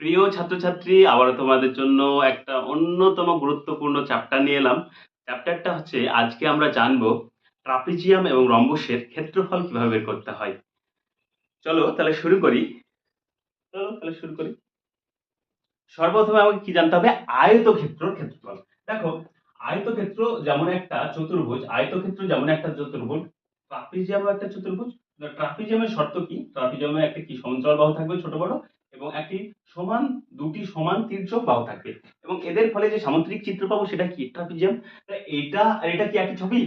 প্রিয় ছাত্রছাত্রী, আবারও তোমাদের জন্য একটা অন্যতম গুরুত্বপূর্ণ চ্যাপ্টার নিয়ে এলাম। চ্যাপ্টারটা হচ্ছে, আজকে আমরা জানব ট্রাপিজিয়াম এবং রম্বসের ক্ষেত্রফল কীভাবে বের করতে হয়। চলো তাহলে শুরু করি। চলো তাহলে শুরু করি। সর্বপ্রথমে আমাকে কি জানতে হবে? আয়তক্ষেত্রর ক্ষেত্রফল। দেখো, আয়তক্ষেত্র যেমন একটা চতুর্ভুজ, আয়তক্ষেত্র যেমন একটা চতুর্ভুজ, ট্রাপিজিয়ামও একটা চতুর্ভুজ। ট্রাপিজিয়ামের শর্ত কি? ট্রাপিজিয়ামে একটা কি সমান্তরাল বাহু থাকবে, ছোট বড়? এবং একটি সমান, দুটি সমান তির্যক বাহু থাকবে। এবং এদের ফলে যে সামুদ্রিক চিত্র পাবো সেটা কি? ট্রাপিজিয়াম। এটা, আর এটা কি একই ছবি?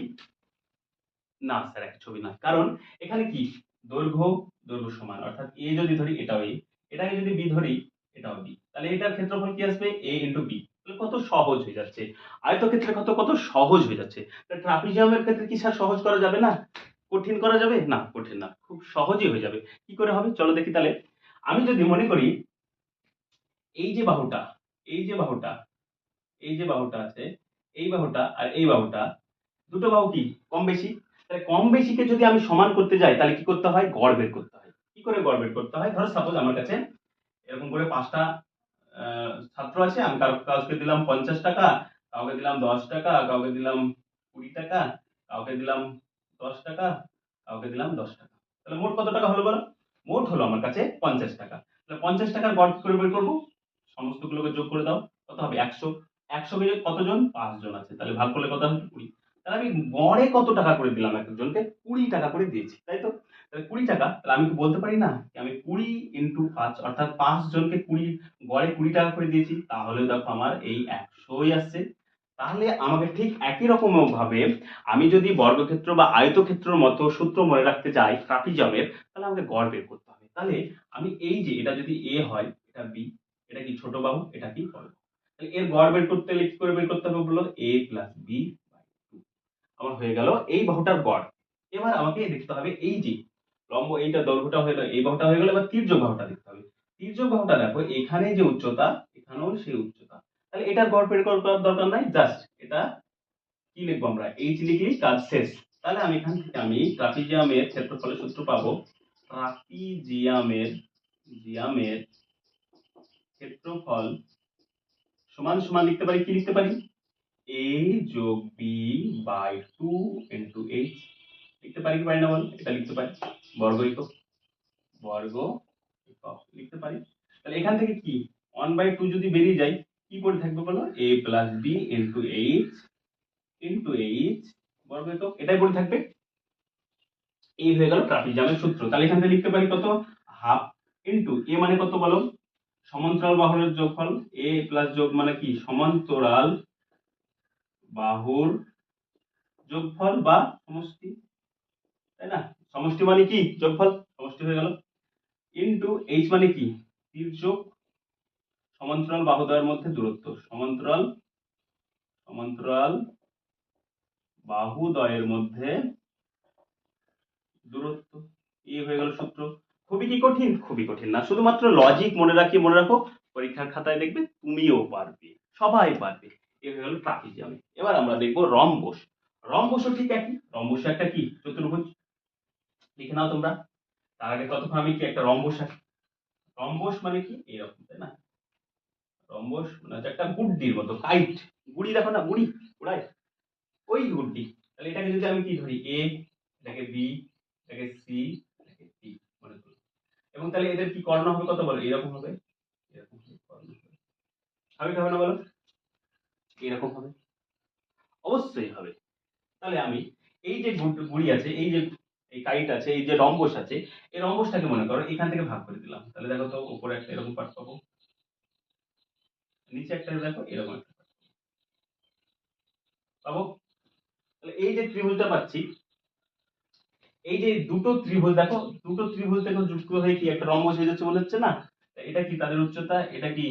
না, স্যার, একই ছবি না কারণ এখানে কি? দৈর্ঘ্য দৈর্ঘ্য সমান। অর্থাৎ এ যদি ধরি, এটাও এ এটাকে যদি বি ধরি, এটাও বি তাহলে এটার ক্ষেত্রফল কি আসবে? এ ইন্টু বি কত সহজ হয়ে যাচ্ছে। আয়তক্ষেত্রে কত কত সহজ হয়ে যাচ্ছে। ট্রাপিজিয়ামের ক্ষেত্রে কি স্যার সহজ করা যাবে না? কঠিন করা যাবে? না, কঠিন না। খুব সহজই হয়ে যাবে। কি করে হবে? চলো দেখি তাহলে। আমি যদি মনে করি এই যে বাহুটা, এই যে বাহুটা, এই যে বাহুটা আছে, এই বাহুটা আর এই বাহুটা, দুটো বাহু কি? কম বেশি? তাহলে কম বেশিকে যদি আমি সমান করতে যাই, তাহলে কি করতে হয়? গড় বের করতে হয়। কি করে গড় বের করতে হয়? ধরো সাপোজ আমার কাছে এরকম করে পাঁচটা ছাত্র আছে, আমি কারো- কাউকে দিলাম পঞ্চাশ টাকা, কাউকে দিলাম দশ টাকা, কাউকে দিলাম কুড়ি টাকা, কাউকে দিলাম দশ টাকা, কাউকে দিলাম দশ টাকা। তাহলে মোট কত টাকা হলো বলো? মোট হলো আমার কাছে পঞ্চাশ টাকা। তাহলে পঞ্চাশ টাকার গড় করে বের করব? সমস্তগুলোকে যোগ করে দাও, কত হবে? একশো। একশো কে কতজন? পাঁচজন আছে। তাহলে ভাগ করলে কত হবে? কুড়ি। তাহলে আমি গড়ে কত টাকা করে দিলাম একজনকে? কুড়ি টাকা করে দিয়েছি, তাই তো? তাহলে কুড়ি টাকা, তাহলে আমি বলতে পারি না আমি কুড়ি ইন্টু পাঁচ, অর্থাৎ পাঁচ জনকে কুড়ি, গড়ে কুড়ি টাকা করে দিয়েছি? তাহলে দেখো আমার এই একশোই আসছে। তাহলে আমাকে ঠিক একই রকম ভাবে, আমি যদি বর্গক্ষেত্র বা আয়তক্ষেত্রের মতো সূত্র মনে রাখতে চাই, ট্রাপিজমের, তাহলে আমাকে গড় বের করতে হবে। তাহলে আমি এই যে, এটা যদি এ হয়, এটা বি এটা কি ছোট বাহু, এটা কি বড় তাহলে এর গড় বের করতে হলে কি করে বের করতে হবে বলল এ প্লাস বি আমার হয়ে গেল এই বাহুটার গড়। এবার আমাকে দেখতে হবে এই যে, লম্ব এইটা দৈর্ঘ্যটা হয়ে গেল, এই বাহুটা হয়ে গেল, এবার তির্যক বাহুটা দেখতে হবে। তির্যক বাহুটা দেখো, এখানে যে উচ্চতা, এখানেও সেই উচ্চতা। তাহলে এটার গড় বের করার দরকার নাই জাস্ট এটা কি লিখব আমরা? এইচ লিখলেই কাজ শেষ। তাহলে আমি এখান থেকে আমি ট্রাপিজিয়ামের ক্ষেত্রফলের সূত্র পাবো। ট্রাপিজিয়ামের জিয়ামের ক্ষেত্রফল সমান সমান লিখতে পারি, কি লিখতে পারি? এ যোগ B by two into H লিখতে পারি কি পারি না বল? এটা লিখতে পারি। বর্গ একক। বর্গ লিখতে পারি। তাহলে এখান থেকে কি? ওয়ান বাই টু যদি বেরিয়ে যায় কি পড়ে থাকবে বলো? A plus B into H into H বর্গ একক এটাই পড়ে থাকবে। এই হয়ে গেল ট্রাপিজামের সূত্র। তাহলে এখান থেকে লিখতে পারি কত? হাফ ইন্টু এ মানে কত বলো? সমান্তরাল বাহুর যোগফল। এ প্লাস যোগ মানে কি? সমান্তরাল বাহুর যোগফল বা সমষ্টি। তাই না? সমষ্টি মানে কি? যোগফল। সমষ্টি হয়ে গেল। ইন্টু এইচ মানে কি? তির্যক সমান্তরাল বাহুদ্বয়ের মধ্যে দূরত্ব। সমান্তরাল সমান্তরাল বাহুদ্বয়ের মধ্যে দূরত্ব। এই হয়ে গেল সূত্র। খুবই কি কঠিন? খুবই কঠিন না। শুধুমাত্র লজিক মনে রাখি মনে রাখো, পরীক্ষার খাতায় দেখবে তুমিও পারবে, সবাই পারবে। এ হয়ে গেল ট্রাপিজিয়ামে এবার আমরা দেখব রম্বস। রম্বসও ঠিক একই। রম্বস একটা কি? চতুর্ভুজ। লিখে নাও তোমরা। তার আগে ততক্ষণ আমি কি একটা রম্বস আঁকি? রম্বস মানে কি? এরকম, তাই না? রম্বস মানে হচ্ছে একটা গুড্ডির মতো কাইট গুড়ি দেখো না, গুড়ি উড়ায় ওই গুড্ডি। তাহলে এটাকে যদি আমি কি ধরি? এ এটাকে বি এটাকে সি এটাকে ডি মনে করি। এবং তাহলে এদের কি কর্ণ হবে? কত বলো? এরকম হবে। এরকম হবে, কর্ণ হবে। কি হবে না বলো? এরকম হবে। অবশ্যই হবে। তাহলে আমি এই যে গুড- গুড়ি আছে, এই যে, এই কাইট আছে, এই যে রম্বস আছে, এই রম্বসটাকে মনে করো, এখান থেকে ভাগ করে দিলাম। তাহলে দেখো তো, উপরে একটা এরকম পার্ট পাবো। নিচে একটা দেখো, এরকম। পাবো? তাহলে এই যে ত্রিভুজটা পাচ্ছি, এই যে দুটো ত্রিভুজ, দেখো, দুটো ত্রিভুজ দেখো যুক্ত হয়ে কি একটা রম্বস হয়ে যাচ্ছে মনে হচ্ছে না? এটা কি তাদের উচ্চতা? এটা কি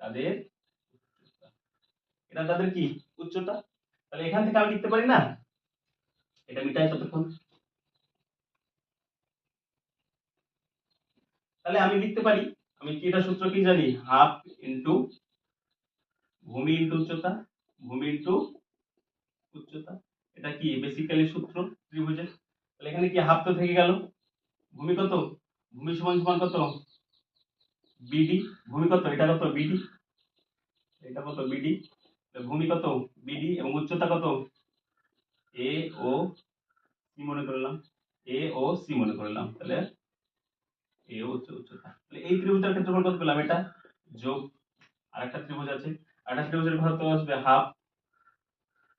তাদের এটা তাদের কি উচ্চতা? তাহলে এখান থেকে আমি লিখতে পারি না? এটা মিটাই ততক্ষণ তাহলে আমি লিখতে পারি, আমি কি এটা সূত্র কি জানি? হাফ ইন্টু ভূমি ইন্টু উচ্চতা ভূমি ইন্টু উচ্চতা। এটা কি? বেসিক্যালি সূত্র ত্রিভুজের তাহলে এখানে কি হাফ তো থেকে গেল? ভূমি কত? ভূমি সমান সমান কত? বিডি ভূমি কত? এটা কত? বিডি এটা কত? বিডি ভূমি কত? বিডি এবং উচ্চতা কত? এ ও সি মনে করলাম এ ও সি মনে করলাম তাহলে এ ও উচ্চ উচ্চতা। তাহলে এই ত্রিভুজের ক্ষেত্রফল কত পেলাম? এটা যোগ আরেকটা ত্রিভুজ আছে। আরেকটা ত্রিভুজের ঘনত্ব আসবে হাফ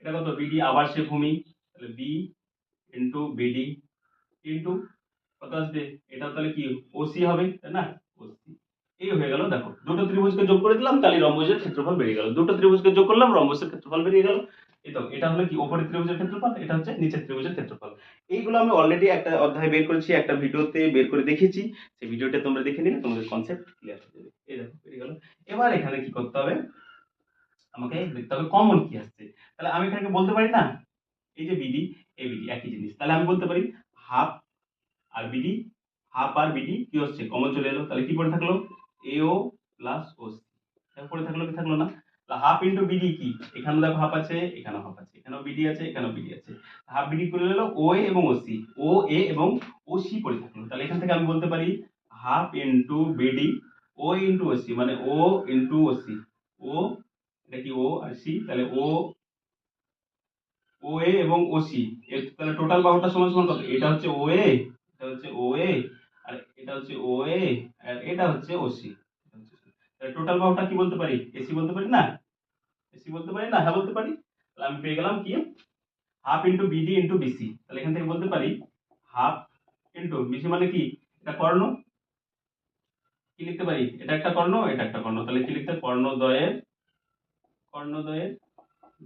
এটা কত? বিডি আবার সে ভূমি। তাহলে বি ইন্টু বিডি ইন্টু কত আসবে? এটা তাহলে কি? ওসি হবে, তাই না? ওসি এই হয়ে গেল, দেখো। দুটো ত্রিভুজকে যোগ করে দিলাম, তাহলে রম্বসের ক্ষেত্রফল বেরিয়ে গেল। দুটো ত্রিভুজকে যোগ করলাম, রম্বসের ক্ষেত্রফল বেরিয়ে গেল। এই তো, এটা হলো কি? উপরের ত্রিভুজের ক্ষেত্রফল, এটা হচ্ছে নিচের ত্রিভুজের ক্ষেত্রফল। এইগুলো আমি অলরেডি একটা অধ্যায় বের করেছি, একটা ভিডিওতে বের করে দেখিয়েছি। সেই ভিডিওটা তোমরা দেখে নিলে, তোমাদের কনসেপ্ট ক্লিয়ার হয়ে যাবে। এই দেখো, বেরিয়ে গেল। এবার এখানে কি করতে হবে? আমাকে দেখতে হবে কমন কি আসছে। তাহলে আমি এখানে বলতে পারি না? এই যে বিডি এ বিডি একই জিনিস। তাহলে আমি বলতে পারি হাফ আর বিডি হাফ আর বিডি কি হচ্ছে? কমন চলে এলো। তাহলে কি পড়ে থাকল? এ ও প্লাস ও সি পড়ে থাকল কি থাকল না? হাফ ইন্টু বিডি কি? এখানেও দেখো হাফ আছে, এখানেও হাফ আছে। এখানেও বিডি আছে, এখানেও বিডি আছে। হাফ বিডি করে এলো ও এ এবং ও সি ও এ এবং ও সি পড়ে থাকল। তাহলে এখান থেকে আমি বলতে পারি half into BD O into O C মানে ও ইন্টু ও সি ও এটা কি ও আর সি? তাহলে ও ও এ এবং ও সি। তাহলে টোটাল বাহুটা সমান সমান কত? এটা হচ্ছে ও এ, এটা হচ্ছে ও এ, আর এটা হচ্ছে ও এ, আর এটা হচ্ছে ও সি। তাহলে টোটাল বাহুটা কি বলতে পারি? এসি বলতে পারি না? এসি বলতে পারি না? হ্যাঁ বলতে পারি। তাহলে আমি পেয়ে গেলাম কি? Half into BD into BC তাহলে এখান থেকে বলতে পারি হাফ ইন্টু বিসি মানে কি? এটা কর্ণ। কি লিখতে পারি? এটা একটা কর্ণ, এটা একটা কর্ণ। তাহলে কি লিখতে কর্ণদ্বয়ের কর্ণদ্বয়ের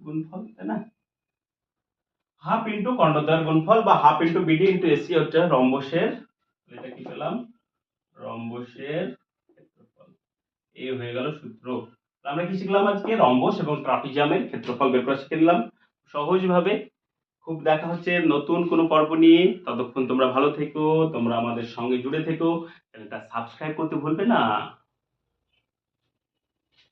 গুণফল, তাই না? হাফ ইন্টু কর্ণদ্বয়ের গুণফল বা half into BD into AC হচ্ছে রম্বসের এটা কি পেলাম? রম্বসের ক্ষেত্রফল। এই হয়ে গেল সূত্র। আমরা কি শিখলাম আজকে? রম্বস এবং ট্রাপিজিয়ামের ক্ষেত্রফল বের করা শিখে নিলাম। সহজভাবে। খুব দেখা হচ্ছে নতুন কোনো পর্ব নিয়ে। ততক্ষণ তোমরা ভালো থেকো, তোমরা আমাদের সঙ্গে জুড়ে থেকো। চ্যানেলটা সাবস্ক্রাইব করতে ভুলবে না।